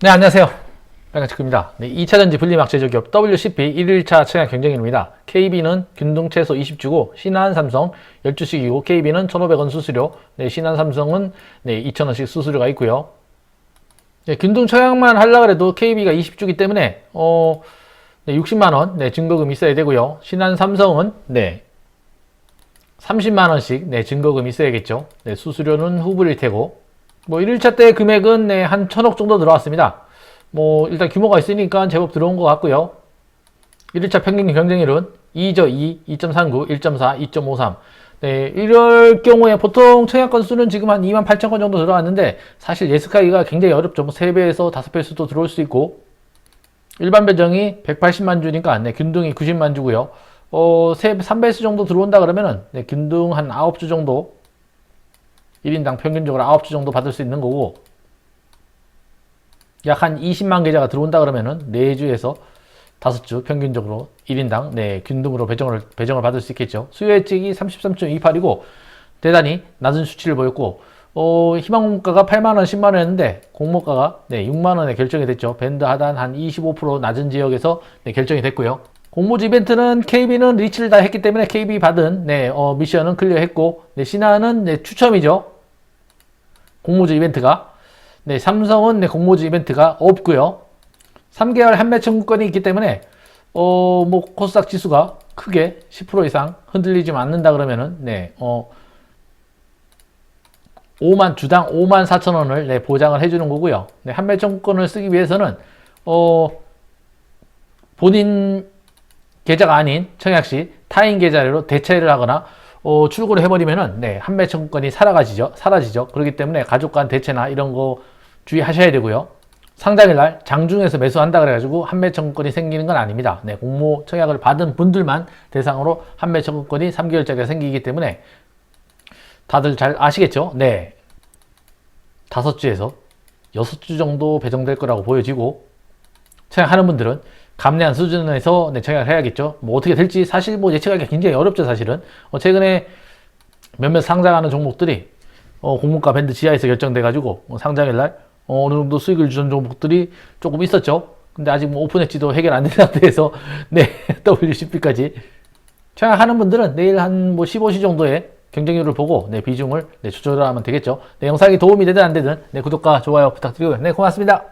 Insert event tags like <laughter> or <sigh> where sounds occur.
네, 안녕하세요. 빨간체크입니다. 네, 2차전지 분리막 제조기업 WCP 1일차 청약 경쟁입니다. KB는 균등 최소 20주고, 신한 삼성 12씩이고, KB는 1,500원 수수료, 네, 신한 삼성은 네, 2,000원씩 수수료가 있고요. 네, 균등 청약만 하려고 해도 KB가 20주기 때문에, 어, 네, 60만원, 네, 증거금 있어야 되고요. 신한 삼성은, 네, 30만원씩, 네, 증거금 있어야겠죠. 네, 수수료는 후불일 테고, 뭐 1일차 때 금액은 네, 한 천억 정도 들어왔습니다. 뭐 일단 규모가 있으니까 제법 들어온 것 같고요. 1일차 평균 경쟁률은 2죠 2, 2.39, 1.4, 2.53. 네, 이럴 경우에 보통 청약 건수는 지금 한 2만 8천 건 정도 들어왔는데 사실 예스카이가 굉장히 어렵죠. 뭐 3배에서 5배 수도 들어올 수 있고 일반 배정이 180만 주니까 네, 균등이 90만 주고요. 어, 3배수 정도 들어온다 그러면은 네, 균등 한 9주 정도 1인당 평균적으로 9주 정도 받을 수 있는 거고 약 한 20만 계좌가 들어온다 그러면은 4주에서 5주 평균적으로 1인당 네, 균등으로 배정을 배정을 받을 수 있겠죠. 수요 혜택이 33.28이고 대단히 낮은 수치를 보였고 어, 희망공모가가 8만 원, 10만 원이었는데 공모가가 네, 6만 원에 결정이 됐죠. 밴드 하단 한 25% 낮은 지역에서 네, 결정이 됐고요. 공모주 이벤트는 KB는 리치를 다 했기 때문에 KB 받은 네, 어, 미션은 클리어했고 네, 신한은 네, 추첨이죠. 공모주 이벤트가 네, 삼성은 네, 공모주 이벤트가 없고요. 3개월 한매 청구권이 있기 때문에 어, 뭐 코스닥 지수가 크게 10% 이상 흔들리지 않는다 그러면은 네, 어 5만 주당 5만 4천 원을 네, 보장을 해주는 거고요. 네, 한매 청구권을 쓰기 위해서는 어 본인 계좌가 아닌 청약 시 타인 계좌로 대체를 하거나 어, 출고를 해버리면은 네, 한매 청구권이 사라지죠. 사라지죠. 그렇기 때문에 가족 간 대체나 이런 거 주의하셔야 되고요. 상장일 날 장중에서 매수한다 그래가지고 한매 청구권이 생기는 건 아닙니다. 네, 공모 청약을 받은 분들만 대상으로 한매 청구권이 3개월짜리가 생기기 때문에 다들 잘 아시겠죠? 네. 다섯 주에서 여섯 주 정도 배정될 거라고 보여지고 청약하는 분들은 감내한 수준에서 네, 청약을 해야겠죠. 뭐 어떻게 될지 사실 뭐 예측하기가 굉장히 어렵죠, 사실은. 어, 최근에 몇몇 상장하는 종목들이 어, 공모가 밴드 지하에서 결정돼가지고 어, 상장일 날 어, 느 정도 수익을 주는 종목들이 조금 있었죠. 근데 아직 뭐 오픈했지도 해결 안 된 상태에서 네 <laughs> WCP까지 청약하는 분들은 내일 한 뭐 15시 정도의 경쟁률을 보고 네, 비중을 네, 조절하면 되겠죠. 네, 영상이 도움이 되든 안 되든 네, 구독과 좋아요 부탁드리고요. 네, 고맙습니다.